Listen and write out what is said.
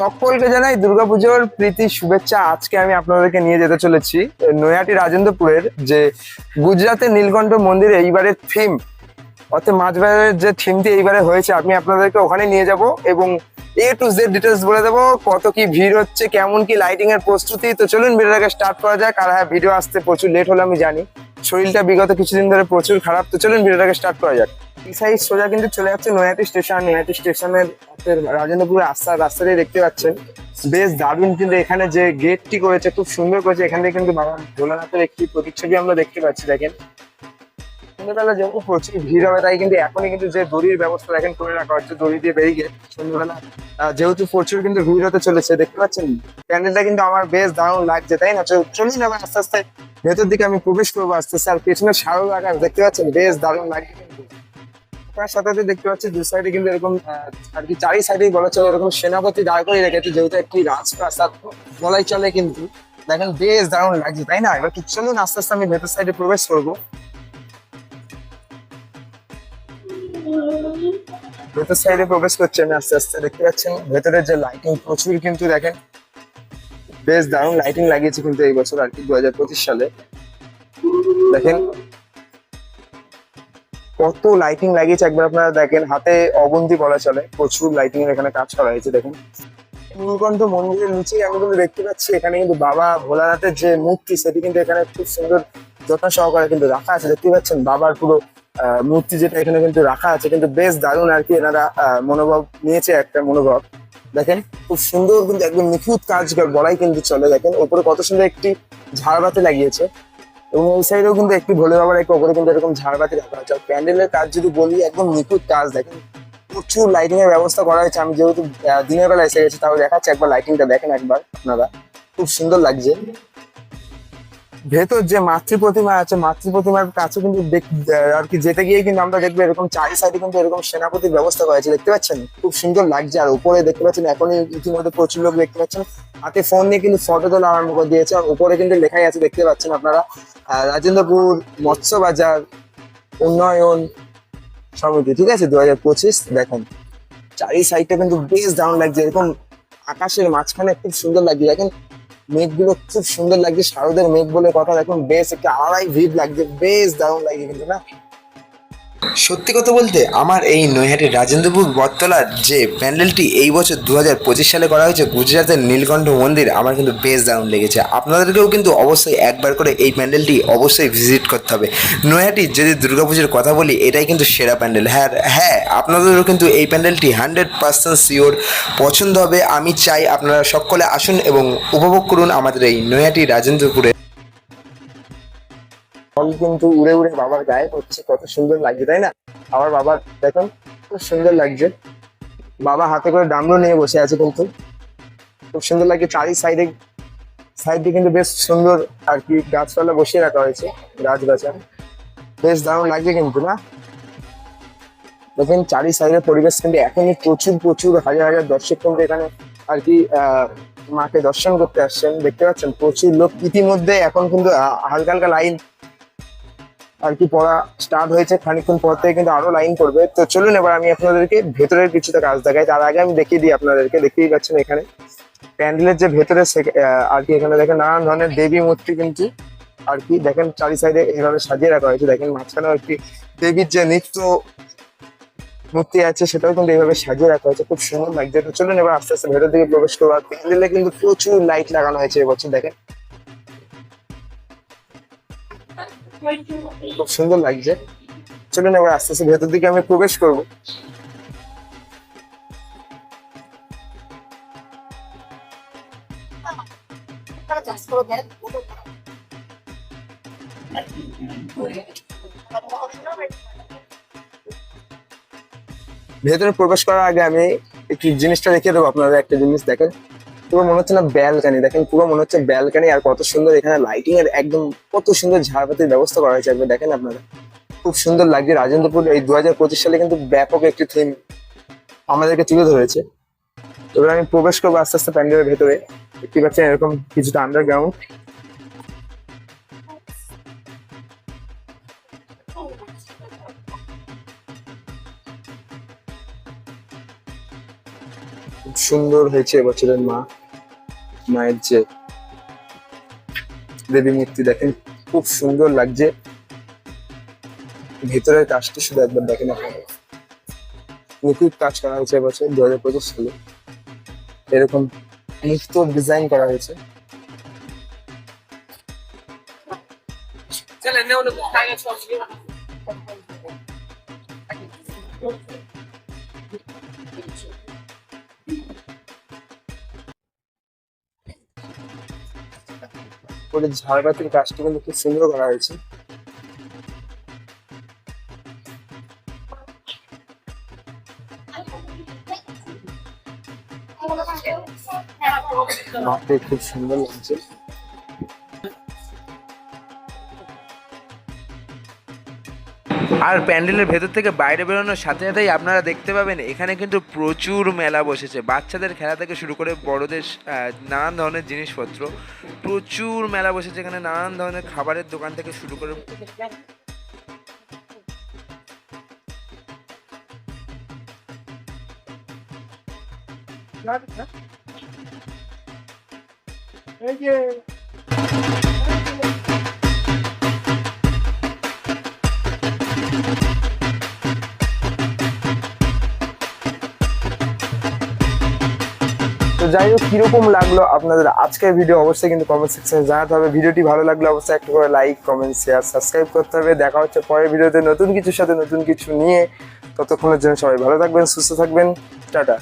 সকলকে জানাই দুর্গাপুজোর প্রীতি শুভেচ্ছা। আজকে আমি আপনাদেরকে নিয়ে যেতে চলেছি নৈহাটি রাজেন্দ্রপুরের যে গুজরাতের নীলকণ্ঠ মন্দিরে এইবারের থিম অর্থাৎ মাঝবাজারের যে থিমটি এইবারে হয়েছে, আমি আপনাদেরকে ওখানে নিয়ে যাব এবং এ টু জেড ডিটেলস বলে দেবো, কত কি ভিড় হচ্ছে, কেমন কি লাইটিং এর প্রস্তুতি। তো চলুন ভিডিওটাকে স্টার্ট করা যাক, আর হ্যাঁ ভিডিও আসতে প্রচুর লেট হলো, আমি জানি। শরীরটা বিগত কিছুদিন ধরে প্রচুর খারাপ, তো চলুন ভিডিওটাকে স্টার্ট করা যাক। সাইড সোজা কিন্তু চলে যাচ্ছে নৈহাটি স্টেশন নৈহাটি স্টেশনের রাজেন্দ্রপুরের রাস্তা রাস্তাটাই দেখতে পাচ্ছেন। বেশ দারুণ কিন্তু এখানে যে গেটটি করেছে, খুব সুন্দর করেছে। এখান থেকে কিন্তু বাবা ভোলানাথের একটি প্রতিচ্ছবি আমরা দেখতে পাচ্ছি, দেখেন। সন্ধ্যেবেলা যেহেতু প্রচুর ভিড় হবে, তাই কিন্তু এখনই কিন্তু যে দড়ির ব্যবস্থা দেখেন, করে রাখা হচ্ছে দড়ি দিয়ে বেরিয়ে সন্ধ্যেবেলা। যেহেতু প্রচুর কিন্তু ভিড় হতে চলেছে, দেখতে পাচ্ছেন? প্যান্ডেলটা কিন্তু আমার বেশ দারুণ লাগছে, তাই না? চল- চলুন এবার আস্তে আস্তে ভেতর দিকে আমি প্রবেশ করব, আস্তে আস্তে। আর পেছনে সারো আকার দেখতে পাচ্ছেন? বেশ দারুণ লাগছে কিন্তু। সাথে দেখতে দু সাইডে কিন্তু এরকম আর কি চারি সাইডেই বলা চলে এরকম সেনাপতি দাঁড় করে রেখেছে, যেহেতু একটি চলে কিন্তু। দেখেন, বেশ লাগছে, তাই না? এবার আস্তে আস্তে আমি ভেতর সাইডে প্রবেশ করব। ভেতর সাইডে প্রবেশ আস্তে আস্তে, দেখতে পাচ্ছেন? ভেতরের যে লাইটিং প্রচুর কিন্তু দেখেন। বেশ দারুণ লাইটিং লাগিয়েছে কিন্তু এই বছর, আর কি দু হাজার পঁচিশ সালে। দেখেন কত লাইটিং লাগিয়েছে। একবার আপনারা দেখেন, হাতে অবন্তি বলা চলে। প্রচুর লাইটিং এর এখানে কাজ করা হয়েছে, দেখেন। নীলকণ্ঠ মন্দিরের নিচেই আমি কিন্তু দেখতে পাচ্ছি, এখানে কিন্তু বাবা ভোলানাথের যে মূর্তি, সেটি কিন্তু এখানে খুব সুন্দর যত্ন সহকারে কিন্তু রাখা আছে। দেখতে পাচ্ছেন, বাবার পুরো মূর্তি যেটা এখানে কিন্তু রাখা আছে, কিন্তু বেশ দারুণ আর কি এনারা মনোভাব নিয়েছে একটা মনোভাব। দেখেন, খুব সুন্দর কিন্তু একদম নিখুঁত কাজ বলাই কিন্তু চলে। দেখেন, ওপরে কত সুন্দর একটি ঝাড়বাতি লাগিয়েছে। এবং এই সাইডেও কিন্তু একটু ভোলে বাবার একটু ওপরে কিন্তু এরকম ঝাড়বাতি রাখা আছে আর প্যান্ডেলের কাজ যদি বলি, একদম নিখুঁত কাজ দেখেন। প্রচুর লাইটিং এর ব্যবস্থা করা হয়েছে। আমি যেহেতু দিনের বেলা এসে গেছি তাও দেখাচ্ছি একবার লাইটিংটা দেখেন একবার আপনারা। খুব সুন্দর লাগছে। ভেতর যে মাতৃ প্রতিমা আছে, মাতৃ প্রতিমার কাছে কিন্তু আর কি যেতে গিয়ে কিন্তু আমরা দেখব এরকম চারি সাইডে কিন্তু এরকম সেনাপতির ব্যবস্থা করা আছে দেখতে পাচ্ছেন? খুব সুন্দর লাগছে। আর উপরে দেখতে পাচ্ছেন, এখনই ইতিমধ্যে প্রচুর লোক দেখতে পাচ্ছেন। হাতে ফোন নিয়ে কিন্তু ফটো তোলা আরম্ভ করে দিয়েছে। আর উপরে কিন্তু লেখাই আছে, দেখতে পাচ্ছেন আপনারা রাজেন্দ্রপুর মৎস্য বাজার, উন্নয়ন সমিতি, ঠিক আছে? দু হাজার পঁচিশ, দেখেন। চারি সাইডটা কিন্তু বেশ দারুণ লাগছে। এরকম আকাশের মাঝখানে খুব সুন্দর লাগছে। দেখেন মেঘগুলো খুব সুন্দর লাগছে। শারদের মেঘ বলে কথা, দেখুন, বেশ একটা আড়াই ভিড় লাগছে, বেশ দারুণ লাগছে কিন্তু না? সত্যি কথা বলতে, আমার এই নৈহাটির রাজেন্দ্রপুর বটতলার যে প্যান্ডেলটি এই বছর দু হাজার পঁচিশ সালে করা হয়েছে, গুজরাটের নীলকণ্ঠ মন্দির, আমার কিন্তু বেশ দারুণ লেগেছে। আপনাদেরকেও কিন্তু অবশ্যই একবার করে এই প্যান্ডেলটি অবশ্যই ভিজিট করতে হবে। নৈহাটির যদি দুর্গাপুজোর কথা বলি, এটাই কিন্তু সেরা প্যান্ডেল। হ্যাঁ হ্যাঁ আপনাদেরও কিন্তু এই প্যান্ডেলটি হান্ড্রেড পার্সেন্ট শিওর পছন্দ হবে। আমি চাই আপনারা সকলে আসুন এবং উপভোগ করুন আমাদের এই নৈহাটি রাজেন্দ্রপুরে ফল কিন্তু উড়ে উড়ে বাবার গায়ে পড়ছে কত সুন্দর লাগছে, তাই না? আবার বাবার দেখুন, খুব সুন্দর লাগছে। বাবা হাতে করে ডামরু নিয়ে বসে আছে কিন্তু। খুব সুন্দর লাগছে, চারি সাইডে সাইডে কিন্তু বেশ সুন্দর আর কি গাছপালা বসিয়ে রাখা হয়েছে গাছ গাছার বেশ দারুণ লাগছে কিন্তু, না? দেখেন, চারি সাইডের পরিবেশ কিন্তু এখনই প্রচুর প্রচুর, হাজার হাজার দর্শক কিন্তু এখানে আর কি মাকে দর্শন করতে আসছেন। দেখতে পাচ্ছেন, প্রচুর লোক ইতিমধ্যে এখন কিন্তু হালকা হালকা লাইন আর কি পড়া স্টার্ট হয়েছে খানিকক্ষণ পর থেকে কিন্তু আরও লাইন করবে। তো চলুন এবার আমি আপনাদেরকে ভেতরের কিছুটা কাজ দেখাই। তার আগে আমি দেখিয়ে দিই আপনাদেরকে, দেখতেই পাচ্ছেন এখানে। প্যান্ডেলের যে ভেতরে আর কি এখানে দেখেন নানান ধরনের দেবী মূর্তি কিন্তু আর কি দেখেন চারি সাইডে এভাবে সাজিয়ে রাখা হয়েছে। দেখেন মাঝখানেও একটি দেবীর যে নিত্য মূর্তি আছে, সেটাও কিন্তু এইভাবে সাজিয়ে রাখা হয়েছে। খুব সুন্দর লাগছে। তো চলুন এবার আস্তে আস্তে ভেতর দিকে প্রবেশ করব আর প্যান্ডেলে কিন্তু প্রচুর লাইট লাগানো হয়েছে এবছর, দেখেন। খুব সুন্দর লাগছে। চলুন এবার আস্তে আস্তে ভেতর দিকে আমি প্রবেশ করব। ভেতরে প্রবেশ করার আগে আমি একটি জিনিসটা দেখিয়ে দেবো আপনারা একটা জিনিস দেখেন। পুরো মনে হচ্ছে না ব্যালকানি। দেখেন পুরো মনে হচ্ছে ব্যালকানি আর কত সুন্দর এখানে লাইটিং এর একদম কত সুন্দর ঝাড়বাতির ব্যবস্থা করা হয়েছে দেখেন আপনারা। খুব সুন্দর লাগছে। রাজেন্দ্রপুর এই দু হাজার পঁচিশ সালে কিন্তু ব্যাপক একটি থিম আমাদেরকে তুলে ধরেছে। এবার আমি প্রবেশ করব আস্তে আস্তে প্যান্ডেলের ভেতরে। দেখতে পাচ্ছেন এরকম কিছুটা আন্ডারগ্রাউন্ড খুব সুন্দর হয়েছে এবছরের মা। মায়ের যে দেবী মূর্তি দেখেন, খুব সুন্দর লাগছে। ভেতরের কাজটি শুধু একবার দেখেন আপনারা। নিখুঁত কাজ করা হয়েছে এবছর দু হাজার পঁচিশ সালে। এরকম মুক্ত ডিজাইন করা হয়েছে। করে ঝাড়বাতির কাজটি কিন্তু খুব সুন্দর করা হয়েছে। মাঠে খুব সুন্দর লাগছে। আর প্যান্ডেলের ভেতর থেকে বাইরে বেরোনোর সাথে সাথেই আপনারা দেখতে পাবেন, এখানে কিন্তু প্রচুর মেলা বসেছে। বাচ্চাদের খেলা থেকে শুরু করে বড়দের নানান ধরনের জিনিসপত্র, প্রচুর মেলা বসেছে এখানে, নানান ধরনের খাবারের দোকান থেকে শুরু করে তো যাই হোক, কীরকম লাগল আপনাদের আজকের ভিডিও অবশ্যই কিন্তু কমেন্ট সেকশনে জানাতে হবে। ভিডিওটি ভালো লাগলে অবশ্যই একটা করে লাইক কমেন্ট শেয়ার সাবস্ক্রাইব করতে হবে। দেখা হচ্ছে পরের ভিডিওতে নতুন কিছুর সাথে, নতুন কিছু নিয়ে। ততক্ষণের জন্য সবাই ভালো থাকবেন, সুস্থ থাকবেন। টাটা।